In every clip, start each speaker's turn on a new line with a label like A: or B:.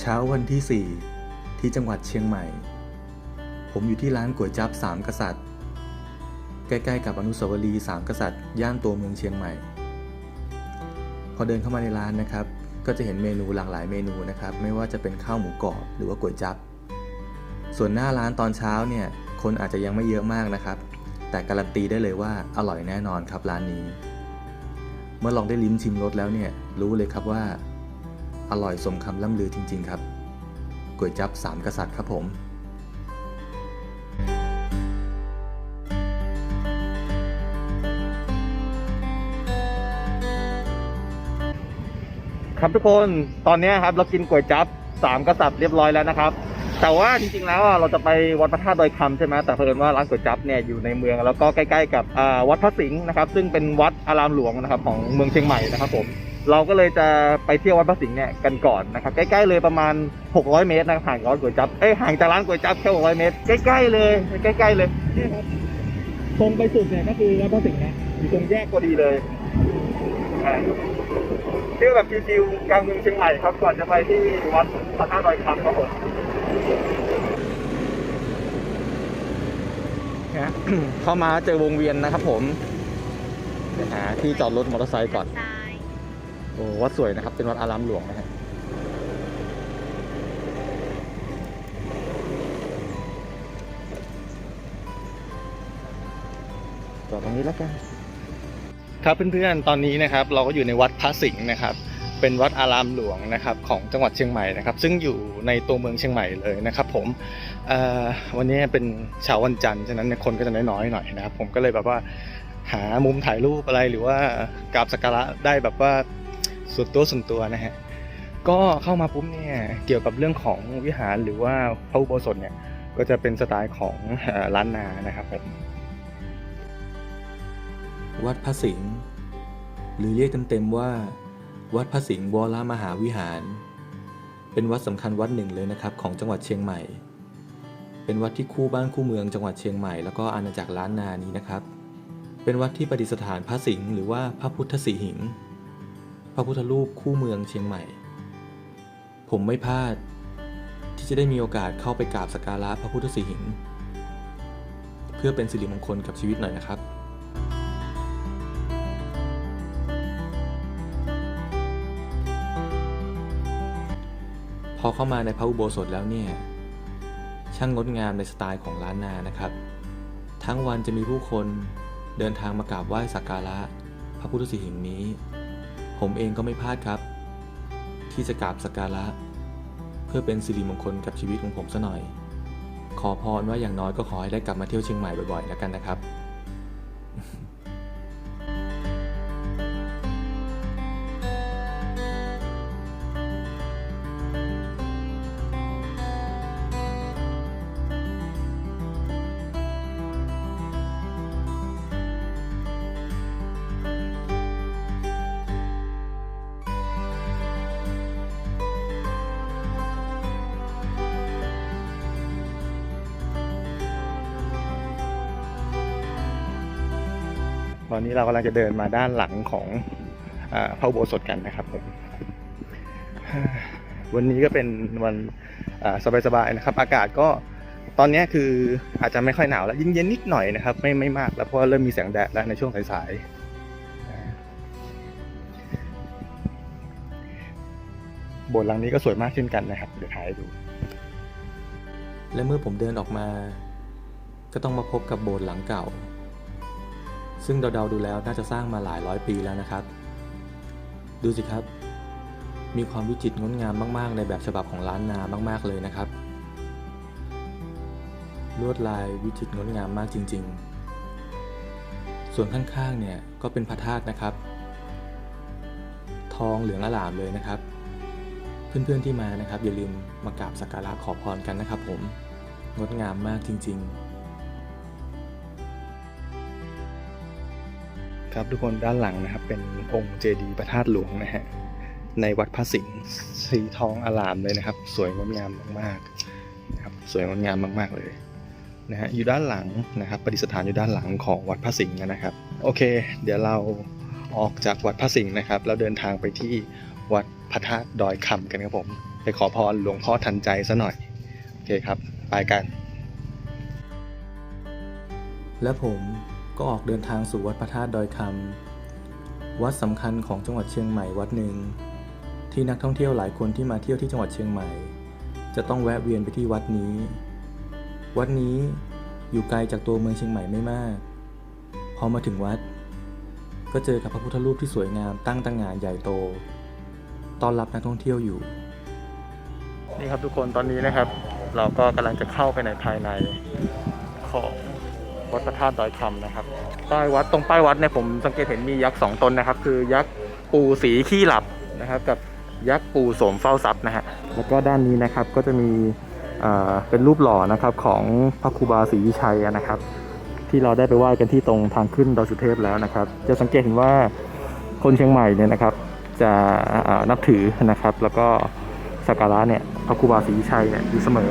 A: เช้าวันที่ 4 ที่จังหวัดเชียงใหม่ ผมอยู่ที่ร้านก๋วยจั๊บสามกษัตริย์ ใกล้ๆกับอนุสาวรีย์สามกษัตริย์ ย่านตัวเมืองเชียงใหม่ พอเดินเข้ามาในร้านนะครับ ก็จะเห็นเมนูหลากหลายเมนูนะครับ ไม่ว่าจะเป็นข้าวหมูกรอบหรือว่าก๋วยจั๊บ ส่วนหน้าร้านตอนเช้าเนี่ย คนอาจจะยังไม่เยอะมากนะครับ แต่การันตีได้เลยว่าอร่อยแน่นอนครับร้านนี้ เมื่อลองได้ลิ้มชิมรสแล้วเนี่ย รู้เลยครับว่า อร่อยสมคำล่ำลือจริง ๆ ครับก๋วยจั๊บสามกษัตริย์ครับผม
B: ครับทุกคนตอนนี้ครับเรากินก๋วยจั๊บสามกษัตริย์เรียบร้อยแล้วนะครับ แต่ว่าจริงๆแล้วเราจะไปวัดพระธาตุดอยคำใช่ไหมแต่เพิ่นว่าร้านก๋วยจั๊บเนี่ยอยู่ในเมืองแล้วก็ใกล้ ๆ กับวัดพระสิงห์นะครับ ซึ่งเป็นวัดอารามหลวงนะครับของเมืองเชียงใหม่นะครับผม เราก็เลยจะไปเที่ยววัดพระสิงห์เนี่ยกันก่อนนะครับใกล้ๆเลยประมาณ 600 เมตรนะครับห่างร้านก๋วยจั๊บเอ้ยห่างจากร้านก๋วยจั๊บแค่ 600 เมตร ใกล้ๆเลยใกล้ๆเลยนี่ครับตรงไปสุดเนี่ยก็คือวัดพระสิงห์นะอยู่ตรงแยกพอดีเลยเที่ยวแบบชิวๆกลางเมืองเชียงใหม่ครับก่อนจะไปที่วัดพระธาตุดอยคำครับผมนะเข้ามาเจอวงเวียนนะครับผมหาที่จอดรถมอเตอร์ไซค์ก่อน โอ้วัดสวยนะครับ เป็นวัดอารามหลวงนะฮะจอดตรงนี้แล้วกันครับเพื่อนๆตอนนี้นะครับ เราก็อยู่ในวัดพระสิงห์นะครับ เป็นวัดอารามหลวงนะครับของจังหวัดเชียงใหม่นะครับ ซึ่งอยู่ในตัวเมืองเชียงใหม่เลยนะครับผมวันนี้เป็นเช้าวันจันทร์ฉะนั้นคนก็จะน้อยๆหน่อยนะครับ ผมก็เลยแบบว่าหามุมถ่ายรูปอะไรหรือว่ากราบสักการะได้แบบว่า ส่วนตัวส่วนตัวนะฮะก็เข้ามาปุ๊บเนี่ยเกี่ยวกับเรื่องของวิหารหรือว่าพระอุโบสถเนี่ยก็จะเป็นสไตล์ของอล้านนานะครับผม
A: วัดพระสิงห์หรือเรียกเต็มๆว่า วัดพระสิงห์วรมหาวิหาร เป็นวัดสำคัญวัดหนึ่งเลยนะครับ ของจังหวัดเชียงใหม่ เป็นวัดที่คู่บ้านคู่เมืองจังหวัดเชียงใหม่แล้วก็อาณาจักรล้านนานี้นะครับ เป็นวัดที่ประดิษฐานพระสิงห์หรือว่าพระพุทธสีหิง พระพุทธรูปคู่เมืองเชียงใหม่ ผมไม่พลาด ที่จะได้มีโอกาสเข้าไปกราบสักการะพระพุทธสีหิง เพื่อเป็นสิริมงคลกับชีวิตหน่อยนะครับพอเข้ามาในพระอุโบสถแล้วเนี่ย ช่างงดงามในสไตล์ของล้านนานะครับ ทั้งวันจะมีผู้คนเดินทางมากราบไหว้สักการะ พระพุทธสีหิงนี้ ผมเองก็ไม่พลาดครับ ที่จะกราบสักการะ เพื่อเป็นสิริมงคลกับชีวิตของผมซะหน่อย ขอพรว่าอย่างน้อยก็ขอให้ได้กลับมาเที่ยวเชียงใหม่บ่อยๆแล้วกันนะครับ
B: อนนี้เรากำลังจะเดินมาด้านหลังของอพระอุโบสถกันนะครับผมวันนี้ก็เป็นวันสบายๆนะครับ อากาศก็ตอนนี้คืออาจจะไม่ค่อยหนาวแล้วเย็นๆนิดหน่อยนะครับ ไม่ไม่มากแล้วเพราะเริ่มมีแสงแดดแล้วในช่วงสายๆโบสถ์หลังนี้ก็สวยมากเช่นกันนะครับ เดี๋ยวถ่ายดู
A: และเมื่อผมเดินออกมา ก็ต้องมาพบกับโบสถ์หลังเก่า ซึ่งเดาๆดูแล้วน่าจะสร้างมาหลายร้อยปีแล้วนะครับ ดูสิครับ มีความวิจิตรงดงามมาก ๆ ในแบบฉบับของล้านนามาก ๆ เลยนะครับ ลวดลายวิจิตรงดงามมากจริง ๆ ส่วนข้าง ๆ เนี่ยก็เป็นพระธาตุนะครับ ทองเหลืองอลามเลยนะครับ เพื่อน ๆ ที่มานะครับ อย่าลืมมากราบสักการะขอพรกันนะครับผม งดงามมากจริง ๆ
B: ครับทุกคนด้านหลังนะครับ เป็นองค์เจดีย์พระธาตุหลวงนะฮะในวัดพระสิงห์สีทองอลามเลยนะครับ สวยงดงามมากๆนะครับสวยงดงามมาก ๆเลยนะฮะอยู่ด้านหลังนะครับประดิษฐานอยู่ด้านหลังของวัดพระสิงห์นะครับ โอเค เดี๋ยวเราออกจากวัดพระสิงห์นะครับ แล้วเดินทางไปที่วัดพระ
A: ธาตุดอยคำกันครับผมไปขอพรหลวงพ่อทันใจซะหน่อยโอเคครับไปกัน และผม ก็ออกเดินทางสู่วัดพระธาตุดอยคำวัดสำคัญของจังหวัดเชียงใหม่วัดหนึ่ง ที่นักท่องเที่ยวหลายคนที่มาเที่ยวที่จังหวัดเชียงใหม่ จะต้องแวะเวียนไปที่วัดนี้ วัดนี้อยู่ไกลจากตัวเมืองเชียงใหม่ไม่มาก พอมาถึงวัด ก็เจอกับพระพุทธรูปที่สวยงามตั้งตั้งงานใหญ่โตต้อนรับนักท่องเที่ยวอยู่ นี่ครับทุกคนตอนนี้นะครับ เราก็กำลังจะเข้าไปในภายในของ วัดพระธาตุดอยคำนะครับป้ายวัดตรงป้ายวัดเนี่ยผมสังเกตเห็นมียักษ์สองตนนะครับ คือยักษ์ปู่สีขี้หลับนะครับ กับยักษ์ปู่โสมเฝ้าทรัพย์นะฮะแล้วก็ด้านนี้นะครับก็จะมีเป็นรูปหล่อนะครับของพระครูบาศรีวิชัยนะครับ ที่เราได้ไปไหว้กันที่ตรงทางขึ้นดอยสุเทพแล้วนะครับ จะสังเกตเห็นว่าคนเชียงใหม่เนี่ยนะครับ จะนับถือนะครับ แล้วก็สักการะเนี่ยพระครูบาศรีวิชัยเนี่ยอยู่เสมอ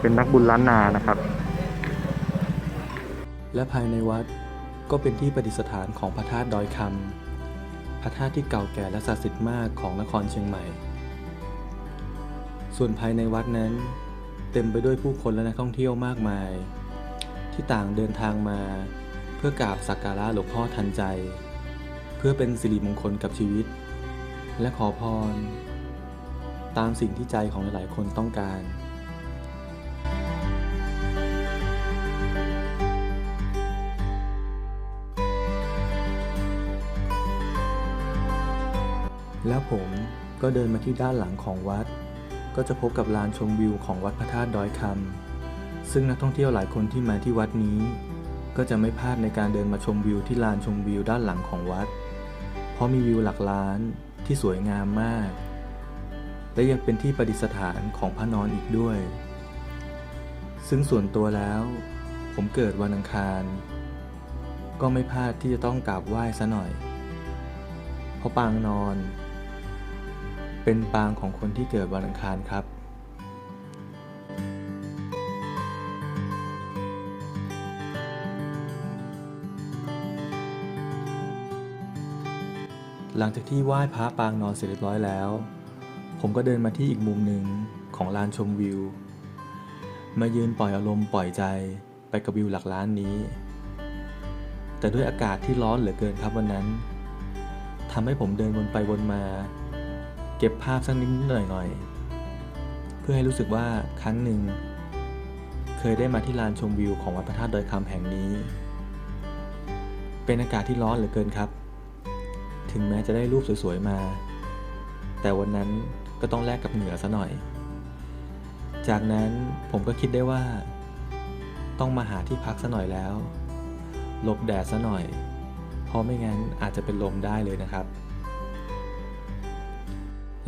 A: เป็นนักบุญล้านนานะครับ และภายในวัดก็เป็นที่ประดิษฐานของพระธาตุดอยคำพระธาตุที่เก่าแก่และศักดิ์สิทธิ์มากของนครเชียงใหม่ ส่วนภายในวัดนั้น เต็มไปด้วยผู้คนและนักท่องเที่ยวมากมาย ที่ต่างเดินทางมา เพื่อกราบสักการะหลวงพ่อทันใจ เพื่อเป็นสิริมงคลกับชีวิต และขอพร ตามสิ่งที่ใจของหลายๆ คนต้องการ แล้วผมก็เดินมาที่ด้านหลังของวัด ก็จะพบกับลานชมวิวของวัดพระธาตุดอยคำซึ่งนักท่องเที่ยวหลายคนที่มาที่วัดนี้ ก็จะไม่พลาดในการเดินมาชมวิวที่ลานชมวิวด้านหลังของวัด เพราะมีวิวหลักล้านที่สวยงามมาก และยังเป็นที่ประดิษฐานของพระนอนอีกด้วย ซึ่งส่วนตัวแล้ว ผมเกิดวันอังคาร ก็ไม่พลาดที่จะต้องกราบไหว้ซะหน่อย เพราะปางนอน เป็นปางของคนที่เกิดวันอังคารครับ หลังจากที่ไหว้พระปางนอนเสร็จเรียบร้อยแล้ว ผมก็เดินมาที่อีกมุมหนึ่งของลานชมวิว มายืนปล่อยอารมณ์ปล่อยใจไปกับวิวหลักล้านนี้ แต่ด้วยอากาศที่ร้อนเหลือเกินครับวันนั้นทำให้ผมเดินวนไปวนมา เก็บภาพสักนิดหน่อยหน่อยๆ เพื่อให้รู้สึกว่าครั้งหนึ่ง เคยได้มาที่ลานชมวิวของวัดพระธาตุดอยคำแห่งนี้ เป็นอากาศที่ร้อนเหลือเกินครับ ถึงแม้จะได้รูปสวยๆมา แต่วันนั้นก็ต้องแลกกับเหงื่อซะหน่อย จากนั้นผมก็คิดได้ว่า ต้องมาหาที่พักซะหน่อยแล้วหลบแดดซะหน่อย เพราะไม่งั้นอาจจะเป็นลมได้เลยนะครับ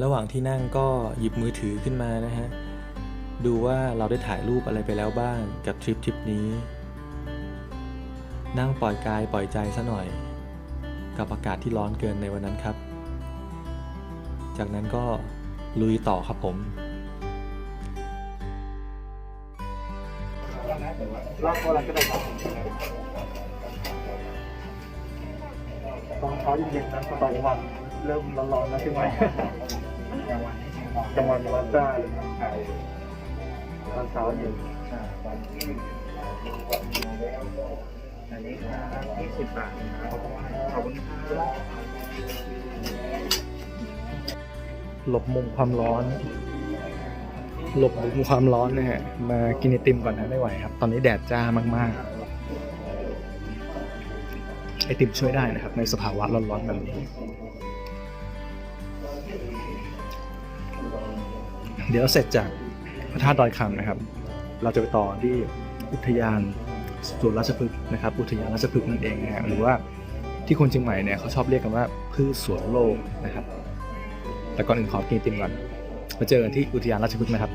A: ระหว่างที่นั่งก็หยิบมือถือขึ้นมานะฮะ ดูว่าเราได้ถ่ายรูปอะไรไปแล้วบ้างกับทริปทริปนี้ นั่งปล่อยกายปล่อยใจซะหน่อย กับอากาศที่ร้อนเกินในวันนั้นครับ จากนั้นก็ลุยต่อครับผม
B: รอบอะไรก็ได้ครับตอนเช้าเย็นๆนะตอนกลางวันเริ่มร้อนๆแล้วใช่ไหม กลางวันร้อนจ้าเลยครับตอนเช้าเย็น
C: อันนี้ครับยี่สิบบาทครับขอบคุณครับ
A: หลบมุมความร้อน หลบมุมความร้อนนะฮะ มากินไอติมก่อนนะไม่ไหวครับ ตอนนี้แดดจ้ามากๆ ไอติมช่วยได้นะครับ ในสภาวะร้อนๆแบบนี้ เดี๋ยวเสร็จจากพระธาตุดอยคำนะครับ เราจะไปต่อที่อุทยานสวนราชพฤกษ์นะครับ อุทยานราชพฤกษ์นั่นเองนะฮะหรือว่าที่คนเชียงใหม่เนี่ยเขาชอบเรียกกันว่าพืชสวนโลกนะครับ แต่ก่อนอื่นขอกินติมก่อนมาเจอกันที่อุทยานราชพฤกษ์นะครับ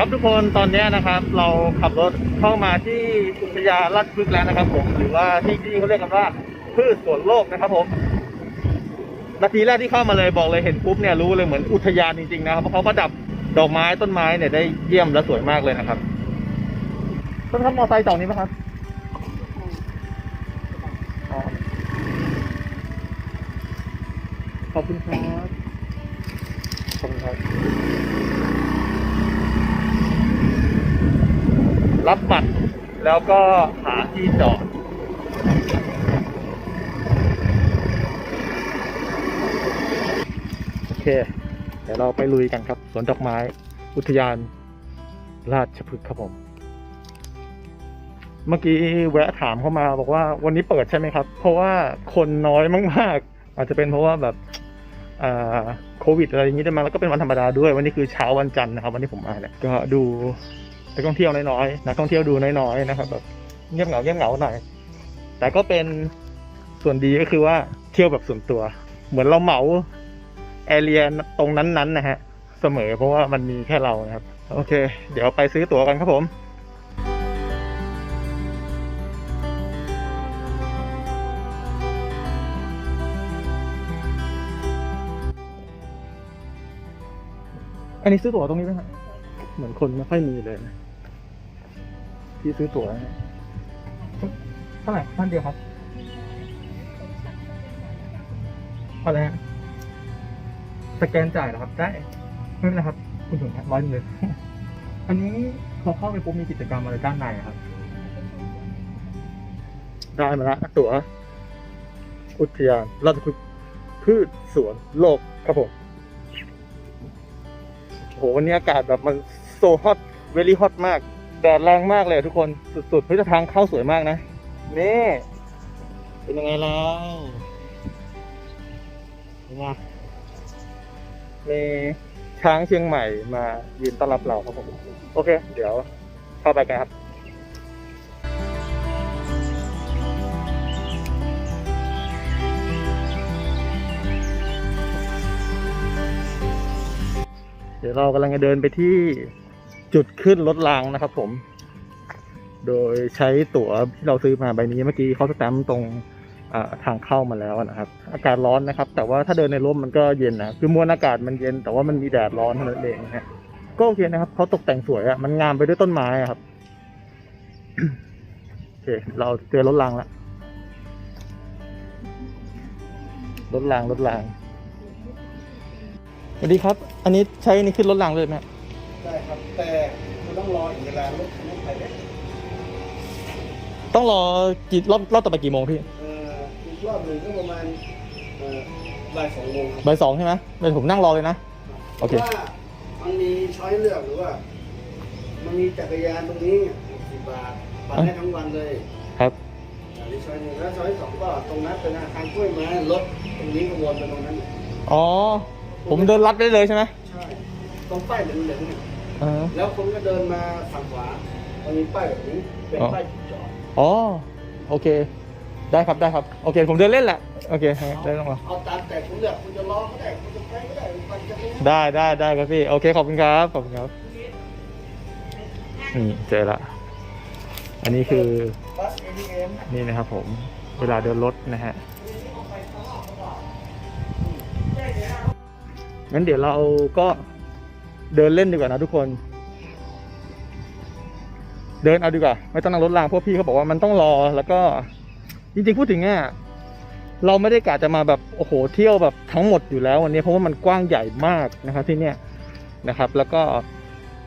B: ครับทุกคนตอนนี้นะครับเราขับรถเข้ามาที่อุทยานราชพฤกษ์แล้วนะครับ ผมหรือว่าที่ที่เขาเรียกกันว่าพืชสวนโลกนะครับผมนาทีแรกที่เข้ามาเลยบอกเลยเห็นปุ๊บเนี่ยรู้เลยเหมือนอุทยานจริงๆนะครับเพราะเขาประดับดอกไม้ต้นไม้เนี่ยได้เยี่ยมและสวยมากเลยนะครับต้นครับมอไซค์จอดนี้ไหมครับขอบคุณครับขอบคุณครับ รับบัตรแล้วก็หาที่จอดโอเค เดี๋ยวเราไปลุยกันครับ สวนดอกไม้ อุทยาน ราชพฤกษ์ครับผม เมื่อกี้แวะถามเข้ามาบอกว่าวันนี้เปิดใช่ไหมครับ เพราะว่าคนน้อยมากๆ อาจจะเป็นเพราะว่าแบบโควิดอะไรอย่างนี้ได้มาแล้วก็เป็นวันธรรมดาด้วย วันนี้คือเช้าวันจันทร์นะครับ วันนี้ผมมาเนี่ยก็ดู นักท่องเที่ยวน้อยๆนักท่องเที่ยวดูน้อยๆนะครับแบบเงียบเหงาเงียบเหงาหน่อย แต่ก็เป็นส่วนดีก็คือว่าเที่ยวแบบส่วนตัว เหมือนเราเหมาแอเรียตรงนั้นๆนะฮะ เสมอเพราะว่ามันมีแค่เรานะครับ โอเค เดี๋ยวไปซื้อตั๋วกันครับผมอันนี้ซื้อตั๋วตรงนี้ไหมฮะเหมือนคนไม่ค่อยมีเลยนะ ที่ซื้อตั๋วนะเท่าไหร่ท่านเดียวครับอะไรฮะสแกนจ่ายเหรอครับ ได้ไม่เป็นไรครับ คุณถึงร้อยหนึ่งเลย อันนี้พอเข้าไปปุ๊บมีกิจกรรมอะไรด้านในอะครับ ได้มาละตั๋วอุทยานราชพฤกษ์พืชสวนโลกครับผมโหวันนี้อากาศแบบมันโซฮอตเวลี่ฮอตมาก แดดแรงมากเลยอะทุกคนสุดๆเฮ้ยแต่ทางเข้าสวยมากนะนี่เป็นยังไงแล้วเป็นไงมีช้างเชียงใหม่มายืนต้อนรับเราครับผมโอเค เดี๋ยวเข้าไปกันครับเดี๋ยวเรากำลังจะเดินไปที่ จุดขึ้นรถรางนะครับผม โดยใช้ตั๋วที่เราซื้อมาใบนี้เมื่อกี้เขาสแตมป์ตรงทางเข้ามาแล้วนะครับ อากาศร้อนนะครับ แต่ว่าถ้าเดินในร่มมันก็เย็นนะคือมวลอากาศมันเย็น แต่ว่ามันมีแดดร้อนเท่านั้นเองฮะก็โอเคนะครับเขาตกแต่งสวยอะมันงามไปด้วยต้นไม้อะครับโอเค เราเจอรถรางแล้วรถรางรถรางสวัสดีครับ อันนี้ใช้นนี้ขึ้นรถรางเลยไหม
C: ได้ครับแต่คุณต้องรออีกเวลารถรถไฟเนี่ย
B: ต้องรอกี่รอบรอบต่อไปกี่โมงพี่
C: เอ่ออีกรอบหนึ่งก็ประมาณเอ่อบ่ายสองโมงครับ
B: บ่ายสองใช่ไหมเป็นผมนั่งรอเลยนะ โอเค
C: พราะว่ามันมีช้อยเลือกหรือว่า มันมีจักรยานตรงนี้สิบบาทบัตรให้ทั้งวันเลย
B: ครับ
C: อันนี้ช้อยหนึ่งแล้วช้อยสองก็ตรงนั้นเป็นอาคารกล้วยไม้รถตรงนี้ก็วนไปตรงนั้น
B: อ๋อ ผมเดินลัดไปได้เลยใช่ไหม
C: ใช่ ตรงป้ายเหลืองๆเนี่ย
B: เออ
C: แล้วคุณก็เดินมาฝั่งขวามันมีป้ายแบบนี้เป็น
B: อ๋อ
C: ป้ายจุดจอด
B: อ๋อโอเค ได้ครับได้ครับโอเค ผมเดินเล่นแหละโอเคได้ต้องรอ
C: เอาตามแต่คุณเลือกคุณจะรอก็ได้คุณจะไปก็ได้มันจะไม่
B: ได้ได้ได้ครับพี่โอเคขอบคุณครับขอบคุณครับนี่เจอละอันนี้คือ
C: บัส ATM
B: นี่นะครับ ผมเวลาเดินรถนะฮะงั้นเดี๋ยวเราก็ เดินเล่นดีกว่านะทุกคน เดินเอาดีกว่า ไม่ต้องนั่งรถรางพราะพี่เขาบอกว่ามันต้องรอแล้วก็ จริงๆพูดถึงอะเราไม่ได้กะจะมาแบบโอ้โหเที่ยวแบบทั้งหมดอยู่แล้ววันนี้เพราะว่ามันกว้างใหญ่มากนะครับที่เนี่ยนะครับ แล้วก็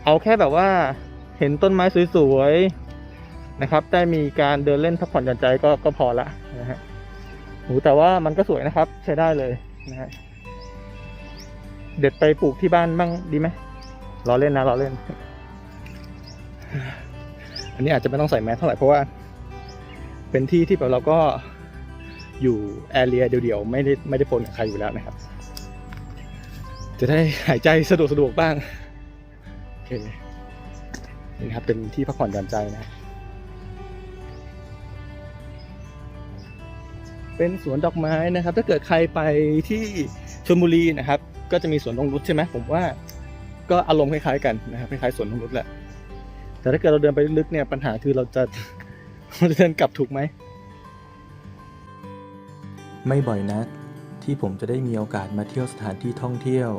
B: เอาแค่แบบว่าเห็นต้นไม้สวยๆนะครับ ได้มีการเดินเล่นพักผ่อนหย่อนใจก็ก็พอละนะฮะโหแต่ว่ามันก็สวยนะครับใช้ได้เลยนะฮะเด็ดไปปลูกที่บ้านบ้างดีไหม รอเล่นนะรอเล่น อันนี้อาจจะไม่ต้องใส่แมสเท่าไหร่เพราะว่า เป็นที่ที่แบบเราก็อยู่แอเรียเดียวๆ ไม่ได้ไม่ได้ปนกับใครอยู่แล้วนะครับ จะได้หายใจสะดวกสะดวกบ้าง โอเค นี่นะครับเป็นที่พักผ่อนหย่อนใจนะ เป็นสวนดอกไม้นะครับ ถ้าเกิดใครไปที่ชลบุรีนะครับ ก็จะมีสวนนงนุชใช่ไหมผมว่า
D: ก็อารมณ์คล้ายๆกันนะครับคล้ายๆสวนนงนุษแหละ แต่ถ้าเกิดเราเดินไปลึกเนี่ยปัญหาคือเราจะเราจะเดินกลับถูกไหม
A: ไม่บ่อยนักที่ผมจะได้มีโอกาสมาเที่ยวสถานที่ท่องเที่ยว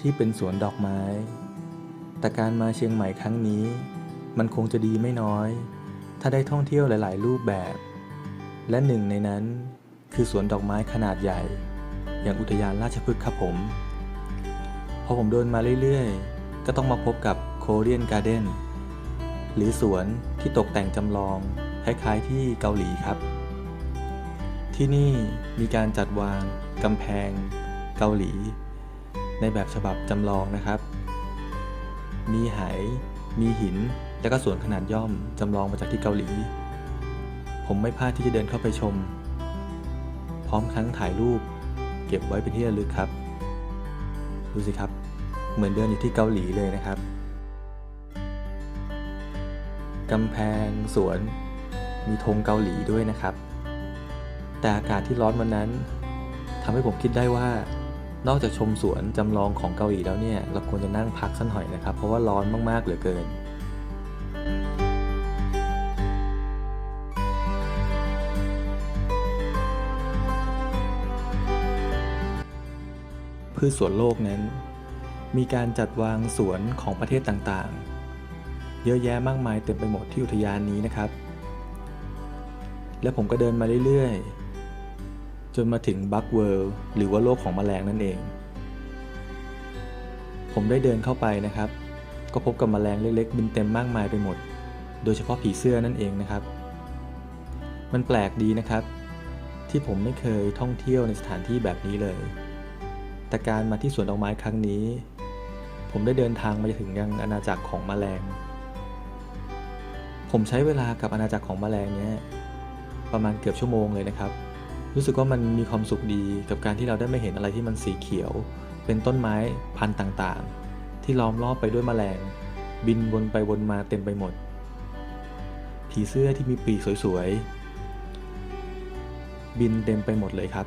A: ที่เป็นสวนดอกไม้ แต่การมาเชียงใหม่ครั้งนี้ มันคงจะดีไม่น้อย ถ้าได้ท่องเที่ยวหลาย ๆ รูปแบบ และหนึ่งในนั้นคือสวนดอกไม้ขนาดใหญ่ อย่างอุทยานราชพฤกษ์ครับผม พอผมเดินมาเรื่อยๆ ก็ต้องมาพบกับโคเรียนการ์เด้นหรือสวนที่ตกแต่งจำลองคล้ายๆที่เกาหลีครับ ที่นี่มีการจัดวางกำแพงเกาหลี ในแบบฉบับจำลองนะครับ มีไหมีหิน และก็สวนขนาดย่อมจำลองมาจากที่เกาหลี ผมไม่พลาดที่จะเดินเข้าไปชม พร้อมทั้งถ่ายรูป เก็บไว้เป็นที่ระลึกครับ ดูสิครับ เหมือนเดินอยู่ที่เกาหลีเลยนะครับกำแพงสวน มีธงเกาหลีด้วยนะครับ แต่อากาศที่ร้อนวันนั้นทำให้ผมคิดได้ว่า นอกจากชมสวนจำลองของเกาหลีแล้วเนี่ย เราควรจะนั่งพักสักหน่อยนะครับ เพราะว่าร้อนมากๆเหลือเกิน พืชสวนโลกนั้น มีการจัดวางสวนของประเทศต่างๆ เยอะแยะมากมายเต็มไปหมดที่อุทยานนี้นะครับ และผมก็เดินมาเรื่อยๆ จนมาถึงบัคเวิลด์หรือว่าโลกของแมลงนั่นเอง ผมได้เดินเข้าไปนะครับ ก็พบกับแมลงเล็กๆ บินเต็มมากมายไปหมด โดยเฉพาะผีเสื้อนั่นเองนะครับ มันแปลกดีนะครับที่ผมไม่เคยท่องเที่ยวในสถานที่แบบนี้เลย แต่การมาที่สวนดอกไม้ครั้งนี้ ผมได้เดินทางมาถึงยังอาณาจักรของแมลง ผมใช้เวลากับอาณาจักรของแมลงเนี้ยประมาณเกือบชั่วโมงเลยนะครับ รู้สึกว่ามันมีความสุขดีกับการที่เราได้ไม่เห็นอะไรที่มันสีเขียว เป็นต้นไม้พันธุ์ต่างๆ ที่ล้อมรอบไปด้วยแมลง บินวนไปวนมาเต็มไปหมด ผีเสื้อที่มีปีกสวยๆ บินเต็มไปหมดเลยครับ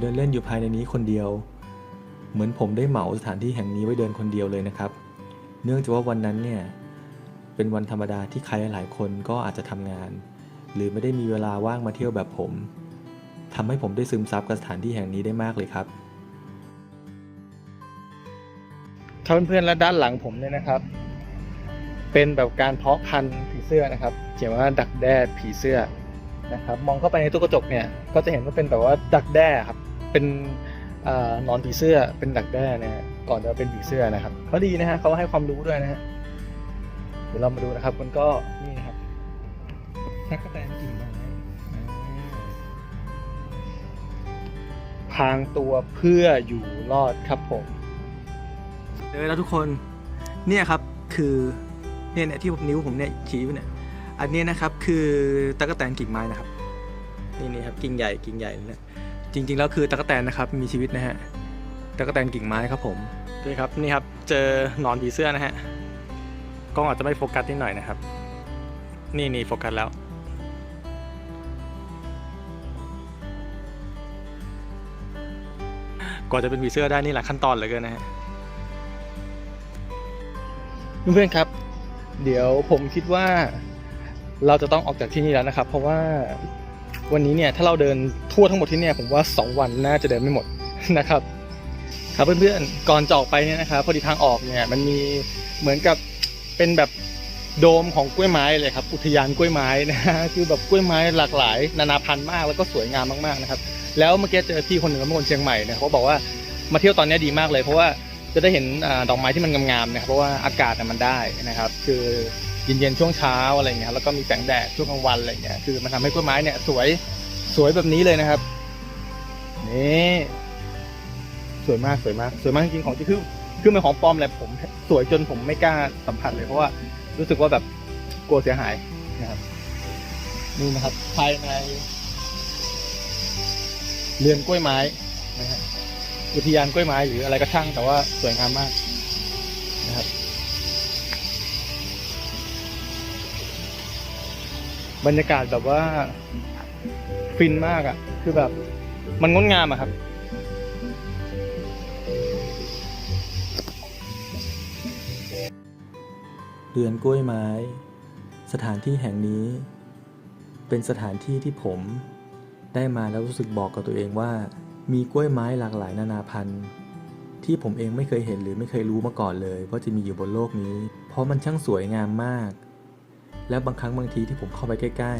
A: เดินเล่นอยู่ภายในนี้คนเดียว เหมือนผมได้เหมาสถานที่แห่งนี้ไว้เดินคนเดียวเลยนะครับ เนื่องจากว่าวันนั้นเนี่ยเป็นวันธรรมดาที่ใครหลายคนก็อาจจะทำงาน หรือไม่ได้มีเวลาว่างมาเที่ยวแบบผมทำให้ผมได้ซึมซับกับสถานที่แห่งนี้ได้มากเลยครับ
D: ครับเพื่อนๆและด้านหลังผมเนี่ยนะครับ เป็นแบบการเพาะพันธุ์ผีเสื้อนะครับเขียนว่าดักแด้ผีเสื้อนะครับ มองเข้าไปในตู้กระจกเนี่ย ก็จะเห็นว่าเป็นแบบว่าดักแด้ครับ เป็นอนอนผีเสื้อเป็นดักแด้นะฮะก่อนจะเป็นผีเสื้อนะครับเขาดีนะฮะเขาให้ความรู้ด้วยนะฮะเดี๋ยวเรามาดูนะครับ มันก็นี่นะครับทักกะแตนกิ่งไม้พรางตัวเพื่ออยู่รอดครับผมเลยแล้วทุกคนเนี่ยครับคือเนี่ยเนี่ยที่ผมนิ้วผมเนี่ยชี้ไปเนี่ยอันนี้นะครับคือตะกแตนกิ่งไม้นะครับนี่นี่ครับกิ่งใหญ่กิ่งใหญ่เนี่ย จริงๆแล้วคือตะกแตนนะครับมีชีวิตนะฮะตะกแตนกิ่งไม้ครับผมนี่ครับนี่ครับเจอหนอนผีเสื้อนะฮะกล้องอาจจะไม่โฟกัสนิดหน่อยนะครับ นี่นี่โฟกัสแล้ว กว่าจะเป็นผีเสื้อได้นี่หลายขั้นตอนเหลือเกินนะฮะเพื่อนๆครับ เดี๋ยวผมคิดว่าเราจะต้องออกจากที่นี่แล้วนะครับ เพราะว่า วันนี้เนี่ยถ้าเราเดินทั่วทั้งหมดที่เนี่ยผมว่า 2 วันน่าจะเดินไม่หมดนะครับ ครับเพื่อนๆก่อนจะออกไปเนี่ยนะครับพอดีทางออกเนี่ยมันมีเหมือนกับเป็นแบบโดมของกล้วยไม้เลยครับอุทยานกล้วยไม้นะฮะคือแบบกล้วยไม้หลากหลาย นานาพันธุ์มากแล้วก็สวยงามมากๆนะครับแล้วเมื่อกี้เจอพี่คนหนึ่งเขาเป็นคนเชียงใหม่เนี่ยเขาบอกว่ามาเที่ยวตอนนี้ดีมากเลย เพราะว่าจะได้เห็นอดอกไม้ที่มันงามๆนะครับเพราะว่าอากาศมันได้นะครับ คือ เย็นๆช่วงเช้าอะไรเงี้ยแล้วก็มีแสงแดดช่วงกลางวันอะไรเงี้ยคือมันทำให้กล้วยไม้เนี่ยสวยสวยแบบนี้เลยนะครับนี่สวยมากสวยมากสวยมากจริงๆของที่คือคือมันของปลอมแหละผม สวยจนผมไม่กล้าสัมผัสเลยเพราะว่ารู้สึกว่าแบบกลัวเสียหายนะครับนี่นะครับ ภายในเรือนกล้วยไม้นะฮะอุทยานกล้วยไม้หรืออะไรก็ช่างแต่ว่าสวยงามมากนะครับ
B: บรรยากาศแบบว่าฟินมากอะ่ะ คือแบบมันงดงามอะครับ
A: เรือนกล้วยไม้ สถานที่แห่งนี้ เป็นสถานที่ที่ผมได้มาแล้วรู้สึกบอกกับตัวเองว่า มีกล้วยไม้หลากหลายนานาพันธุ์ ที่ผมเองไม่เคยเห็นหรือไม่เคยรู้มาก่อนเลยว่าจะมีอยู่บนโลกนี้ เพราะมันช่างสวยงามมาก และบางครั้งบางทีที่ผมเข้าไปใกล้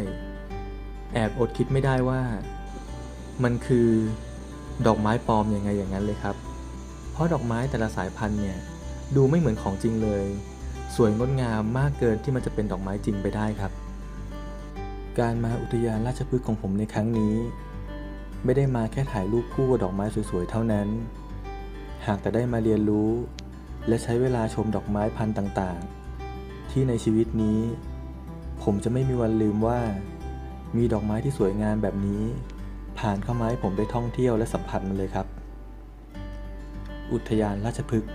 A: ๆ แอบอดคิดไม่ได้ว่า มันคือดอกไม้ปลอมยังไงอย่างนั้นเลยครับ เพราะดอกไม้แต่ละสายพันธุ์เนี่ยดูไม่เหมือนของจริงเลย สวยงดงามมากเกินที่มันจะเป็นดอกไม้จริงไปได้ครับ การมาอุทยานราชพฤกษ์ของผมในครั้งนี้ ไม่ได้มาแค่ถ่ายรูปคู่กับดอกไม้สวยๆเท่านั้น หากแต่ได้มาเรียนรู้ และใช้เวลาชมดอกไม้พันธุ์ต่างๆ ที่ในชีวิตนี้ ผมจะไม่มีวันลืมว่า มีดอกไม้ที่สวยงามแบบนี้ ผ่านเข้ามาให้ผมได้ท่องเที่ยวและสัมผัสมันเลยครับ อุทยานราชพฤกษ์